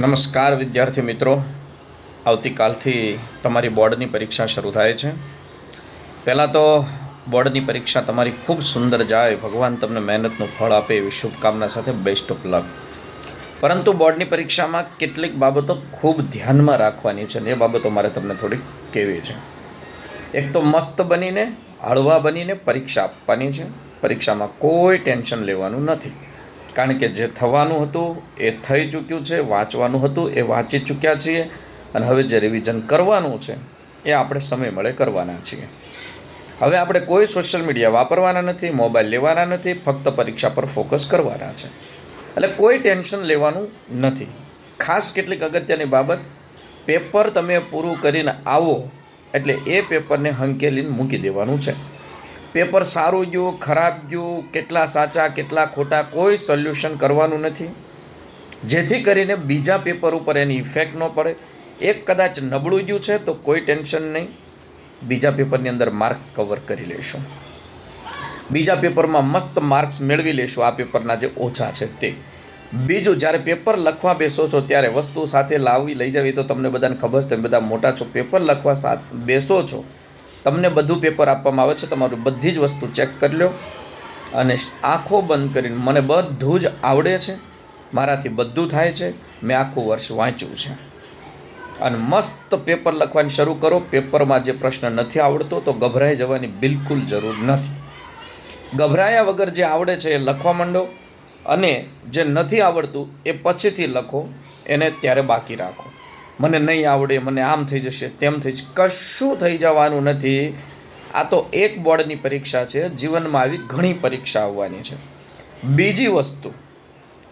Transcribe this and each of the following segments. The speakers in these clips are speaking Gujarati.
નમસ્કાર વિદ્યાર્થી મિત્રો. આવતીકાલથી તમારી બોર્ડની પરીક્ષા શરૂ થાય છે. પહેલાં તો બોર્ડની પરીક્ષા તમારી ખૂબ સુંદર જાય. ભગવાન તમને મહેનતનું ફળ આપે એવી શુભકામના સાથે બેસ્ટ ઓફ લક પરંતુ બોર્ડની પરીક્ષામાં કેટલીક બાબતો ખૂબ ધ્યાનમાં રાખવાની છે અને એ બાબતો મારે તમને થોડીક કહેવી છે. એક તો મસ્ત બનીને, હળવા બનીને પરીક્ષા આપવાની છે. પરીક્ષામાં કોઈ ટેન્શન લેવાનું નથી. કારણ કે જે થવાનું હતું એ થઈ ચૂક્યું છે, વાંચવાનું હતું, એ વાંચી ચૂક્યા છીએ અને હવે જે રિવિઝન કરવાનું છે એ આપણે સમય મળે કરવાના છીએ. હવે આપણે કોઈ સોશિયલ મીડિયા વાપરવાના નથી મોબાઈલ લેવાના નથી, ફક્ત પરીક્ષા પર ફોકસ કરવાના છે. એટલે કોઈ ટેન્શન લેવાનું નથી. ખાસ કેટલીક અગત્યની બાબત પેપર તમે પૂરું કરીને આવો એટલે એ પેપરને હંકેલીને મૂકી દેવાનું છે. પેપર સારું ગયું ખરાબ ગયું કેટલા સાચા, કેટલા ખોટા, કોઈ સોલ્યુશન કરવાનું નથી. જેથી કરીને બીજા પેપર ઉપર એની ઇફેક્ટ ન પડે. એક કદાચ નબળું ગયું છે, તો કોઈ ટેન્શન નહીં. બીજા પેપરની અંદર માર્ક્સ કવર કરી લેશું બીજા પેપરમાં મસ્ત માર્ક્સ મેળવી લેશું આ પેપરના જે ઓછા છે તે. બીજું, જ્યારે પેપર લખવા બેસો છો, ત્યારે વસ્તુ સાથે લાવવી લઈ જવી તો તમને બધાને ખબર છે, તમે બધા મોટા છો. પેપર લખવા સાથે બેસો છો તમને બધું પેપર આપવામાં આવે છે, તમારું બધી જ વસ્તુ ચેક કરી લો અને આંખો બંધ કરીને મને બધું જ આવડે છે. મારાથી બધું થાય છે. મેં આખું વર્ષ વાંચ્યું છે. અને મસ્ત પેપર લખવાની શરૂ કરો. પેપરમાં જે પ્રશ્ન નથી આવડતો તો ગભરાઈ જવાની બિલકુલ જરૂર નથી. ગભરાયા વગર જે આવડે છે એ લખવા માંડો. અને જે નથી આવડતું એ પછીથી લખો. એને ત્યારે બાકી રાખો. મને નહીં આવડે, મને આમ થઈ જશે, તેમ થઈ જશે કશું થઈ જવાનું નથી. આ તો એક બોર્ડની પરીક્ષા છે. જીવનમાં આવી ઘણી પરીક્ષા આવવાની છે. બીજી વસ્તુ,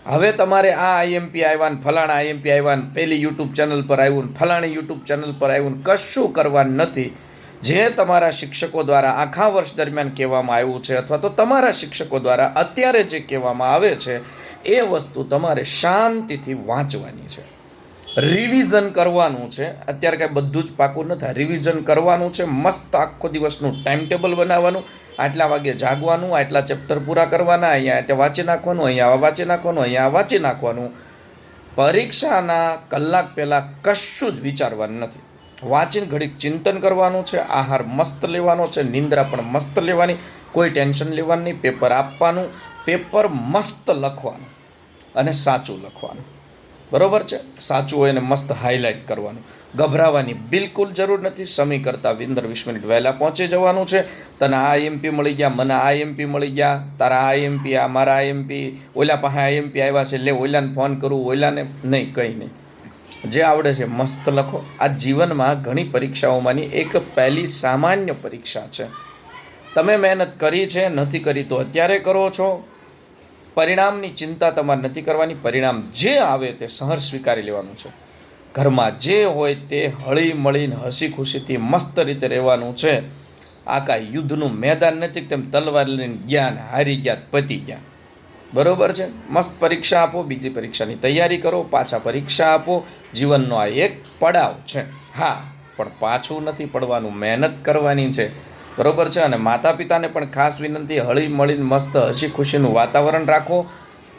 હવે તમારે આ આઈએમપી આવ્યા ને ફલાણા આઈએમપી આવ્યા પેલી યુટ્યુબ ચેનલ પર આવ્યું ને ફલાણી યુટ્યુબ ચેનલ પર આવ્યું કશું કરવાનું નથી. જે તમારા શિક્ષકો દ્વારા આખા વર્ષ દરમિયાન કહેવામાં આવ્યું છે અથવા તો તમારા શિક્ષકો દ્વારા અત્યારે જે કહેવામાં આવે છે, એ વસ્તુ તમારે શાંતિથી વાંચવાની છે. રિવિઝન કરવાનું છે. અત્યારે કાંઈ બધું જ પાકું નથી. રિવિઝન કરવાનું છે. મસ્ત આખો દિવસનું ટાઈમ ટેબલ બનાવવાનું. આટલા વાગે જાગવાનું, આટલા ચેપ્ટર પૂરા કરવાના, અહીંયા એટલે વાંચી નાખવાનું, અહીંયા વાંચી નાખવાનું, અહીંયા વાંચી નાખવાનું. પરીક્ષાના કલાક પહેલાં કશું જ વિચારવાનું નથી. વાંચીને ઘડીક ચિંતન કરવાનું છે. આહાર મસ્ત લેવાનો છે. નિંદ્રા પણ મસ્ત લેવાની. કોઈ ટેન્શન લેવાની પેપર આપવાનું. પેપર મસ્ત લખવાનું. અને સાચું લખવાનું. બરોબર છે? સાચું હોય એને મસ્ત હાઇલાઇટ કરવાનું. ગભરાવાની બિલકુલ જરૂર નથી. સમય કરતાં વિંદર વીસ મિનિટ વહેલા પહોંચી જવાનું છે. તને આ એમપી મળી ગયા, મને આ એમપી મળી ગયા, તારા આ એમપી આ મારા એમપી ઓલા પાસે આ એમપી આવ્યા છે, લે ઓલાને ફોન કરું, ઓલાને નહીં, કંઈ નહીં. જે આવડે છે, મસ્ત લખો. આ જીવનમાં ઘણી પરીક્ષાઓમાંની એક પહેલી સામાન્ય પરીક્ષા છે. તમે મહેનત કરી છે, નથી કરી તો અત્યારે કરો છો? પરિણામની ચિંતા તમારે નથી કરવાની. પરિણામ જે આવે તે સહર સ્વીકારી લેવાનું છે. ઘરમાં જે હોય તે હળી મળીને હસી ખુશીથી મસ્ત રીતે રહેવાનું છે. આ કાંઈ યુદ્ધનું મેદાન નથી, તેમ તલવાર લઈને જ્ઞાન હારી ગયા પતી ગયા. બરોબર છે? મસ્ત પરીક્ષા આપો, બીજી પરીક્ષાની તૈયારી કરો, પાછા પરીક્ષા આપો. જીવનનો આ એક પડાવ છે. હા, પણ પાછું નથી પડવાનું. મહેનત કરવાની છે. બરોબર છે? અને માતા પિતાને પણ ખાસ વિનંતી, હળી મળીને મસ્ત હસી ખુશીનું વાતાવરણ રાખો.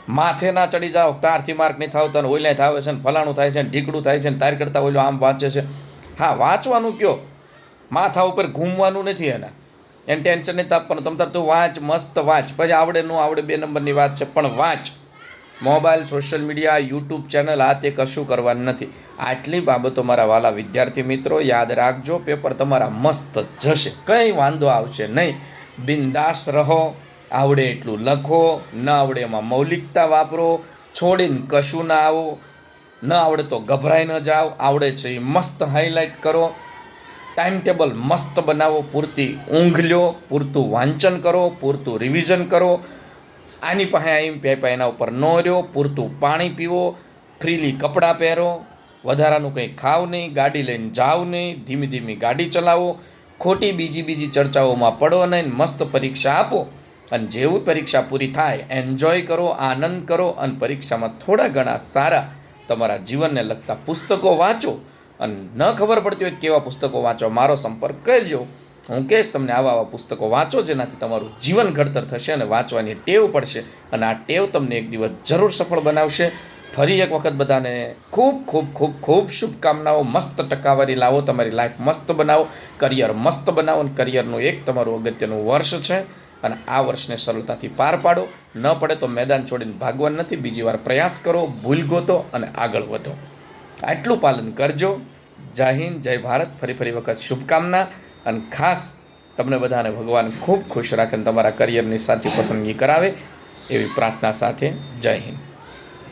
માથે ના ચડી જાઓ, તારથી માર્ક નહીં થાવ તને ઓઈલાય થાવે છે ને ફલાણું થાય છે ને ઢીકડું થાય છે ને તાર કરતાં ઓઈલો આમ વાંચે છે. હા, વાંચવાનું કયો? માથા ઉપર ઘૂમવાનું નથી એના. એને ટેન્શન નહીં તાપવાનું તમ તાર તું વાંચ, મસ્ત વાંચ. પછી આવડે ન આવડે બે નંબરની વાત છે, પણ વાંચ. Mobile, social media, YouTube channel, આ તે કશું કરવાનું નથી. આટલી બાબતો મારા વાલા વિદ્યાર્થી મિત્રો, યાદ રાખજો, પેપર તમારા મસ્ત જશે કંઈ વાંધો આવશે નહીં. બિંદાસ રહો, આવડે એટલું લખો, ન આવડે એમાં મૌલિકતા વાપરો, છોડીને કશું ના આવો. ન આવડે તો ગભરાઈ ન જાઓ, આવડે છે એ મસ્ત હાઇલાઇટ કરો. ટાઈમ ટેબલ મસ્ત બનાવો, પૂરતી ઊંઘ લ્યો, પૂરતું વાંચન કરો, પૂરતું રિવિઝન કરો. આની પાસે આઈમ પેપા એના ઉપર ન રહ્યો, પૂરતું પાણી પીવો ફ્રીલી કપડાં પહેરો, વધારાનું કંઈ ખાવ નહીં, ગાડી લઈને જાઓ નહીં, ધીમી ધીમી ગાડી ચલાવો, ખોટી બીજી બીજી ચર્ચાઓમાં પડો નહીં મસ્ત પરીક્ષા આપો. અને જેવું પરીક્ષા પૂરી થાય એન્જોય કરો, આનંદ કરો અને પરીક્ષામાં થોડા ઘણા સારા તમારા જીવનને લગતા પુસ્તકો વાંચો. અને ન ખબર પડતી હોય કેવા પુસ્તકો વાંચો, મારો સંપર્ક કરજો. હું કહીશ, તમને આવા આવા પુસ્તકો વાંચો જેનાથી તમારું જીવન ઘડતર થશે અને વાંચવાની ટેવ પડશે અને આ ટેવ તમને એક દિવસ જરૂર સફળ બનાવશે. ફરી એક વખત બધાને ખૂબ ખૂબ ખૂબ ખૂબ શુભકામનાઓ. મસ્ત ટકાવારી લાવો, તમારી લાઈફ મસ્ત બનાવો, કરિયર મસ્ત બનાવો અને કરિયરનું એક તમારું અગત્યનું વર્ષ છે અને આ વર્ષને સરળતાથી પાર પાડો. ન પડે તો મેદાન છોડીને ભાગવાનું નથી. બીજી વાર પ્રયાસ કરો, ભૂલ ગોતો અને આગળ વધો. આટલું પાલન કરજો. જય હિન્દ, જય ભારત. ફરી ફરી વખત શુભકામના. અને ખાસ તમને બધાને ભગવાન ખૂબ ખુશ રાખે અને તમારા કરિયરની સાચી પસંદગી કરાવે એવી પ્રાર્થના સાથે જય હિન્દ.